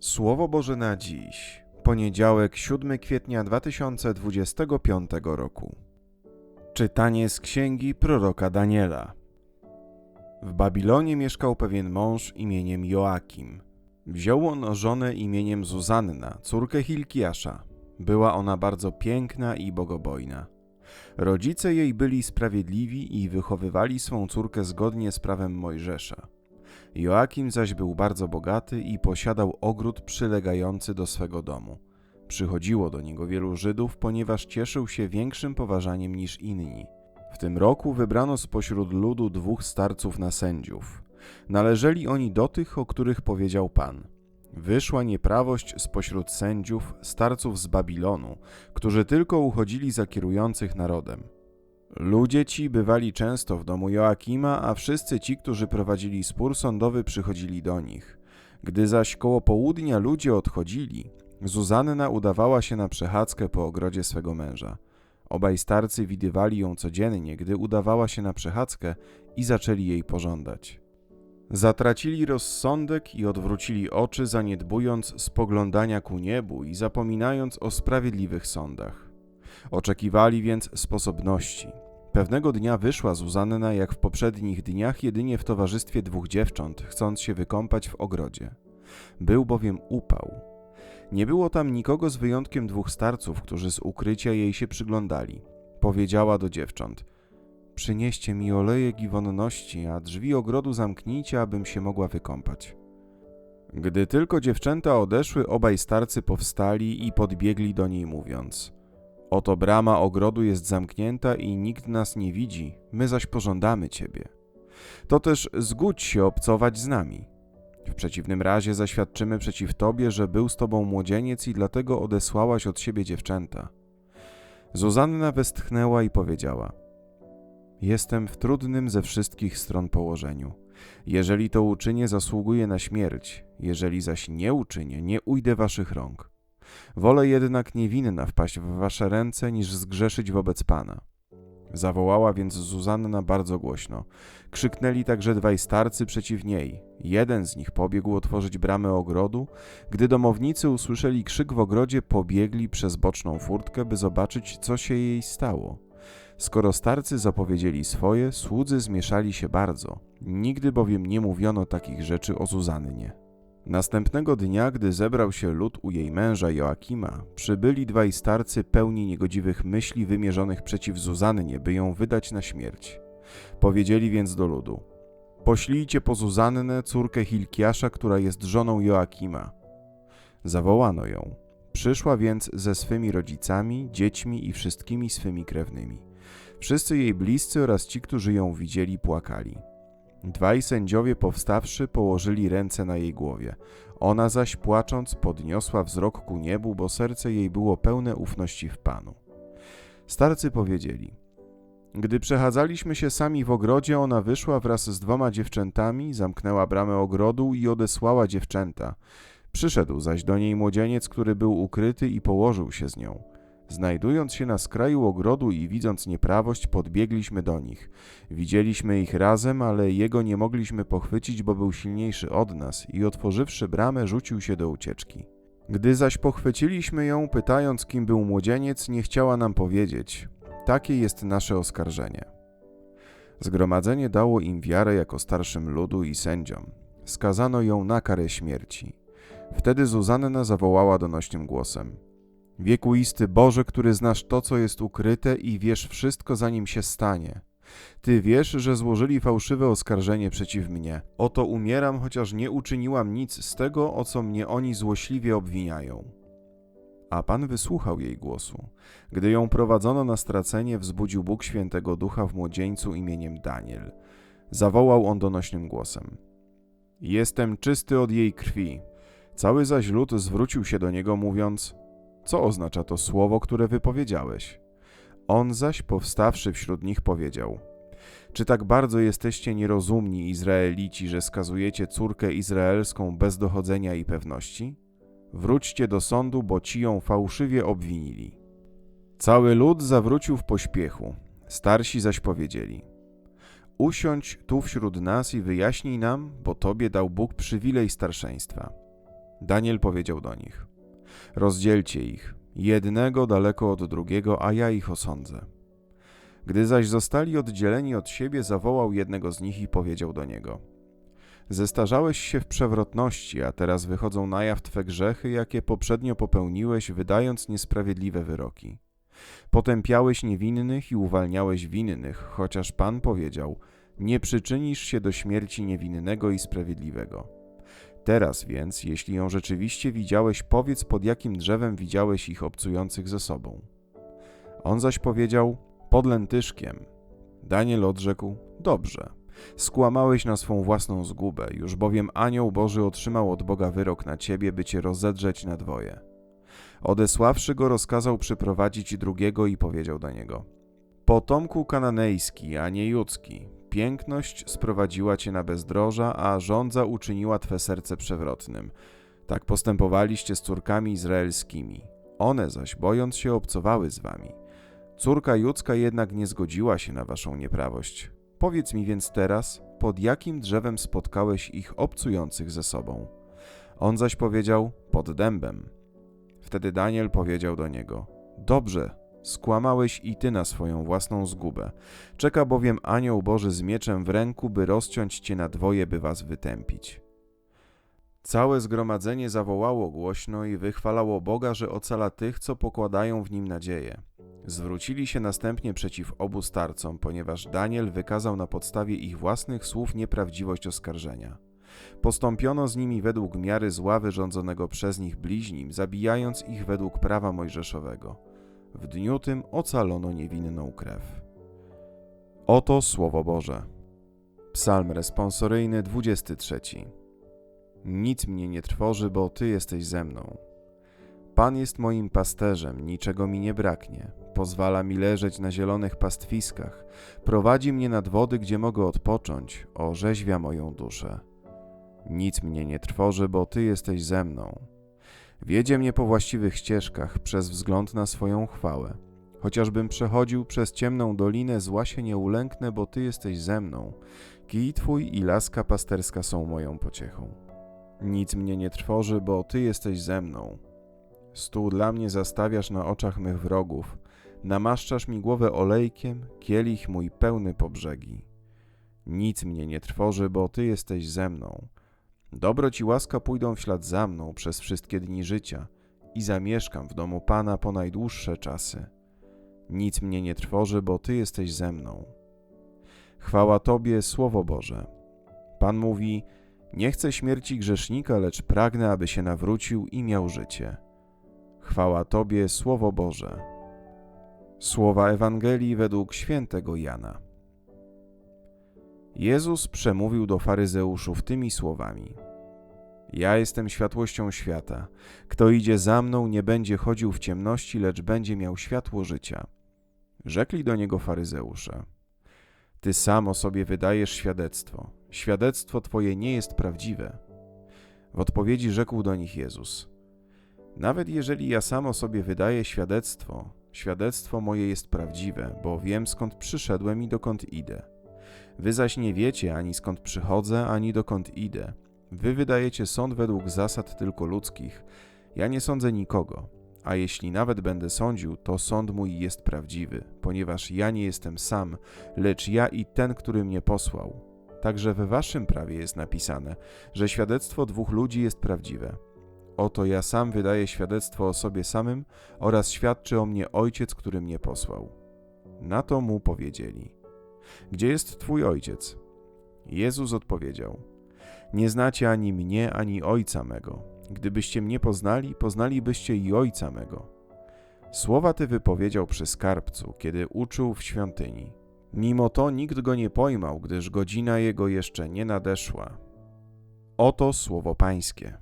Słowo Boże na dziś, poniedziałek 7 kwietnia 2025 roku. Czytanie z księgi proroka Daniela. W Babilonie mieszkał pewien mąż imieniem Joakim. Wziął on żonę imieniem Zuzanna, córkę Hilkiasza. Była ona bardzo piękna i bogobojna. Rodzice jej byli sprawiedliwi i wychowywali swą córkę zgodnie z prawem Mojżesza. Joakim zaś był bardzo bogaty i posiadał ogród przylegający do swego domu. Przychodziło do niego wielu Żydów, ponieważ cieszył się większym poważaniem niż inni. W tym roku wybrano spośród ludu dwóch starców na sędziów. Należeli oni do tych, o których powiedział Pan. Wyszła nieprawość spośród sędziów, starców z Babilonu, którzy tylko uchodzili za kierujących narodem. Ludzie ci bywali często w domu Joakima, a wszyscy ci, którzy prowadzili spór sądowy, przychodzili do nich. Gdy zaś koło południa ludzie odchodzili, Zuzanna udawała się na przechadzkę po ogrodzie swego męża. Obaj starcy widywali ją codziennie, gdy udawała się na przechadzkę i zaczęli jej pożądać. Zatracili rozsądek i odwrócili oczy, zaniedbując spoglądania ku niebu i zapominając o sprawiedliwych sądach. Oczekiwali więc sposobności. Pewnego dnia wyszła Zuzanna, jak w poprzednich dniach, jedynie w towarzystwie dwóch dziewcząt, chcąc się wykąpać w ogrodzie. Był bowiem upał. Nie było tam nikogo z wyjątkiem dwóch starców, którzy z ukrycia jej się przyglądali. Powiedziała do dziewcząt: Przynieście mi olejek i wonności, a drzwi ogrodu zamknijcie, abym się mogła wykąpać. Gdy tylko dziewczęta odeszły, obaj starcy powstali i podbiegli do niej, mówiąc: Oto brama ogrodu jest zamknięta i nikt nas nie widzi, my zaś pożądamy ciebie. To też zgódź się obcować z nami. W przeciwnym razie zaświadczymy przeciw tobie, że był z tobą młodzieniec i dlatego odesłałaś od siebie dziewczęta. Zuzanna westchnęła i powiedziała: Jestem w trudnym ze wszystkich stron położeniu. Jeżeli to uczynię, zasługuję na śmierć, jeżeli zaś nie uczynię, nie ujdę waszych rąk. Wolę jednak niewinna wpaść w wasze ręce, niż zgrzeszyć wobec Pana. Zawołała więc Zuzanna bardzo głośno. Krzyknęli także dwaj starcy przeciw niej. Jeden z nich pobiegł otworzyć bramę ogrodu. Gdy domownicy usłyszeli krzyk w ogrodzie, pobiegli przez boczną furtkę, by zobaczyć, co się jej stało. Skoro starcy zapowiedzieli swoje, słudzy zmieszali się bardzo. Nigdy bowiem nie mówiono takich rzeczy o Zuzannie. Następnego dnia, gdy zebrał się lud u jej męża Joakima, przybyli dwaj starcy pełni niegodziwych myśli wymierzonych przeciw Zuzannie, by ją wydać na śmierć. Powiedzieli więc do ludu: Poślijcie po Zuzannę, córkę Hilkiasza, która jest żoną Joakima. Zawołano ją. Przyszła więc ze swymi rodzicami, dziećmi i wszystkimi swymi krewnymi. Wszyscy jej bliscy oraz ci, którzy ją widzieli, płakali. Dwaj sędziowie powstawszy położyli ręce na jej głowie. Ona zaś płacząc podniosła wzrok ku niebu, bo serce jej było pełne ufności w Panu. Starcy powiedzieli: Gdy przechadzaliśmy się sami w ogrodzie, ona wyszła wraz z dwoma dziewczętami, zamknęła bramę ogrodu i odesłała dziewczęta. Przyszedł zaś do niej młodzieniec, który był ukryty i położył się z nią. Znajdując się na skraju ogrodu i widząc nieprawość, podbiegliśmy do nich. Widzieliśmy ich razem, ale jego nie mogliśmy pochwycić, bo był silniejszy od nas i otworzywszy bramę, rzucił się do ucieczki. Gdy zaś pochwyciliśmy ją, pytając, kim był młodzieniec, nie chciała nam powiedzieć. Takie jest nasze oskarżenie. Zgromadzenie dało im wiarę jako starszym ludu i sędziom. Skazano ją na karę śmierci. Wtedy Zuzanna zawołała donośnym głosem – Wiekuisty Boże, który znasz to, co jest ukryte i wiesz wszystko, zanim się stanie. Ty wiesz, że złożyli fałszywe oskarżenie przeciw mnie. Oto umieram, chociaż nie uczyniłam nic z tego, o co mnie oni złośliwie obwiniają. A Pan wysłuchał jej głosu. Gdy ją prowadzono na stracenie, wzbudził Bóg Świętego Ducha w młodzieńcu imieniem Daniel. Zawołał on donośnym głosem. Jestem czysty od jej krwi. Cały zaś lud zwrócił się do niego, mówiąc – co oznacza to słowo, które wypowiedziałeś? On zaś, powstawszy wśród nich, powiedział: Czy tak bardzo jesteście nierozumni, Izraelici, że skazujecie córkę izraelską bez dochodzenia i pewności? Wróćcie do sądu, bo ci ją fałszywie obwinili. Cały lud zawrócił w pośpiechu. Starsi zaś powiedzieli: Usiądź tu wśród nas i wyjaśnij nam, bo tobie dał Bóg przywilej starszeństwa. Daniel powiedział do nich: Rozdzielcie ich, jednego daleko od drugiego, a ja ich osądzę. Gdy zaś zostali oddzieleni od siebie, zawołał jednego z nich i powiedział do niego: Zestarzałeś się w przewrotności, a teraz wychodzą na jaw twe grzechy, jakie poprzednio popełniłeś, wydając niesprawiedliwe wyroki. Potępiałeś niewinnych i uwalniałeś winnych, chociaż Pan powiedział: Nie przyczynisz się do śmierci niewinnego i sprawiedliwego. Teraz więc, jeśli ją rzeczywiście widziałeś, powiedz pod jakim drzewem widziałeś ich obcujących ze sobą. On zaś powiedział: Pod lętyszkiem. Daniel odrzekł: Dobrze. Skłamałeś na swą własną zgubę, już bowiem anioł Boży otrzymał od Boga wyrok na ciebie, by cię rozedrzeć na dwoje. Odesławszy go, rozkazał przyprowadzić drugiego i powiedział do niego: Potomku kananejski, a nie judzki, piękność sprowadziła cię na bezdroża, a żądza uczyniła twe serce przewrotnym. Tak postępowaliście z córkami izraelskimi. One zaś, bojąc się, obcowały z wami. Córka judzka jednak nie zgodziła się na waszą nieprawość. Powiedz mi więc teraz, pod jakim drzewem spotkałeś ich obcujących ze sobą? On zaś powiedział: Pod dębem. Wtedy Daniel powiedział do niego: Dobrze, skłamałeś i ty na swoją własną zgubę. Czeka bowiem anioł Boży z mieczem w ręku, by rozciąć cię na dwoje, by was wytępić. Całe zgromadzenie zawołało głośno i wychwalało Boga, że ocala tych, co pokładają w nim nadzieję. Zwrócili się następnie przeciw obu starcom, ponieważ Daniel wykazał na podstawie ich własnych słów nieprawdziwość oskarżenia. Postąpiono z nimi według miary zła wyrządzonego przez nich bliźnim, zabijając ich według prawa mojżeszowego. W dniu tym ocalono niewinną krew. Oto Słowo Boże. Psalm responsoryjny 23. Nic mnie nie trwoży, bo Ty jesteś ze mną. Pan jest moim pasterzem, niczego mi nie braknie. Pozwala mi leżeć na zielonych pastwiskach, prowadzi mnie nad wody, gdzie mogę odpocząć, orzeźwia moją duszę. Nic mnie nie trwoży, bo Ty jesteś ze mną. Wiedzie mnie po właściwych ścieżkach przez wzgląd na swoją chwałę. Chociażbym przechodził przez ciemną dolinę, zła się nie ulęknę, bo Ty jesteś ze mną. Kij Twój i laska pasterska są moją pociechą. Nic mnie nie trwoży, bo Ty jesteś ze mną. Stół dla mnie zastawiasz na oczach mych wrogów, namaszczasz mi głowę olejkiem, kielich mój pełny po brzegi. Nic mnie nie trwoży, bo Ty jesteś ze mną. Dobroć i łaska pójdą w ślad za mną przez wszystkie dni życia i zamieszkam w domu Pana po najdłuższe czasy. Nic mnie nie trwoży, bo Ty jesteś ze mną. Chwała Tobie, Słowo Boże. Pan mówi, nie chcę śmierci grzesznika, lecz pragnę, aby się nawrócił i miał życie. Chwała Tobie, Słowo Boże. Słowa Ewangelii według świętego Jana. Jezus przemówił do faryzeuszów tymi słowami: Ja jestem światłością świata. Kto idzie za mną, nie będzie chodził w ciemności, lecz będzie miał światło życia. Rzekli do niego faryzeusze: Ty sam o sobie wydajesz świadectwo. Świadectwo twoje nie jest prawdziwe. W odpowiedzi rzekł do nich Jezus: Nawet jeżeli ja sam o sobie wydaję świadectwo, świadectwo moje jest prawdziwe, bo wiem skąd przyszedłem i dokąd idę. Wy zaś nie wiecie ani skąd przychodzę, ani dokąd idę. Wy wydajecie sąd według zasad tylko ludzkich. Ja nie sądzę nikogo. A jeśli nawet będę sądził, to sąd mój jest prawdziwy, ponieważ ja nie jestem sam, lecz ja i ten, który mnie posłał. Także we waszym prawie jest napisane, że świadectwo dwóch ludzi jest prawdziwe. Oto ja sam wydaję świadectwo o sobie samym oraz świadczy o mnie ojciec, który mnie posłał. Na to mu powiedzieli: Gdzie jest twój ojciec? Jezus odpowiedział: Nie znacie ani mnie, ani ojca mego. Gdybyście mnie poznali, poznalibyście i ojca mego. Słowa te wypowiedział przy skarbcu, kiedy uczył w świątyni. Mimo to nikt go nie pojmał, gdyż godzina jego jeszcze nie nadeszła. Oto słowo Pańskie.